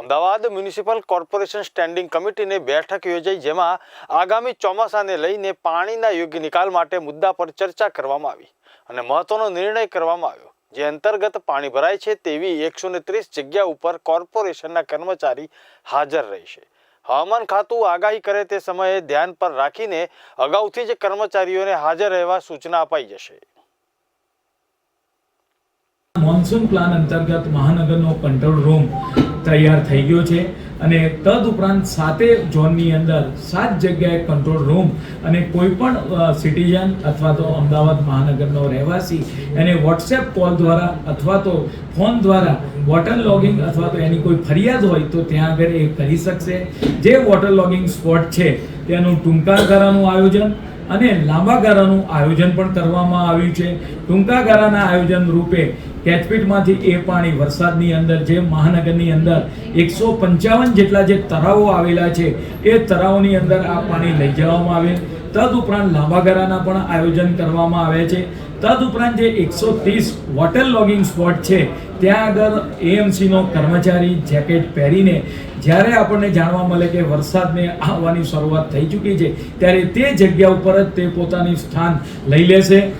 Ahmedabad municipal corporation standing કમિટીની બેઠક યોજાઈ, જેમાં આગામી ચોમાસાને લઈને પાણીના યોગ્ય નિકાલ માટે મુદ્દા પર ચર્ચા કરવામાં આવી અને મહત્વનો નિર્ણય કરવામાં આવ્યો. જે અંતર્ગત પાણી ભરાય છે તેવી એકસો ત્રીસ જગ્યા ઉપર કોર્પોરેશનના કર્મચારી હાજર રહેશે. હવામાન ખાતું આગાહી કરે તે સમયે ધ્યાન પર રાખીને અગાઉથી જ કર્મચારીઓને હાજર રહેવા સૂચના અપાઈ જશે. મોન્સૂન પ્લાન અંતર્ગત મહાનગરનો કંટ્રોલ રૂમ તૈયાર થઈ ગયો છે અને તદ ઉપરાંત સાતે ઝોનની અંદર સાત જગ્યાએ કંટ્રોલ રૂમ અને કોઈ પણ સિટીઝન અથવા તો અમદાવાદ મહાનગરનો રહેવાસી એને વોટ્સએપ કોલ દ્વારા અથવા તો ફોન દ્વારા વોટર લોગિંગ અથવા તો એની કોઈ ફરિયાદ હોય તો ત્યાં આગળ એ કરી શકશે. જે વોટર લોગિંગ સ્પોટ છે તેનું ટૂંકા ગાળાનું આયોજન અને લાંબા ગાળાનું આયોજન પણ કરવામાં આવ્યું છે. ટૂંકા ગાળાના આયોજન રૂપે કેચપીટમાંથી એ પાણી વરસાદની અંદર, જે મહાનગરની અંદર એકસો પંચાવન જેટલા જે તળાવો આવેલા છે, એ તળાવોની અંદર આ પાણી લઈ જવામાં આવે. તદ ઉપરાંત લાંબા ગાળાના પણ આયોજન કરવામાં આવે છે. તદ ઉપરાંત જે એકસો ત્રીસ વોટર લોગિંગ સ્પોટ છે, ત્યાં આગળ એએમસીનો કર્મચારી જેકેટ પહેરીને જ્યારે આપણને જાણવા મળે કે વરસાદને આવવાની શરૂઆત થઈ ચૂકી છે, ત્યારે તે જગ્યા ઉપર જ તે પોતાની સ્થાન લઈ લેશે.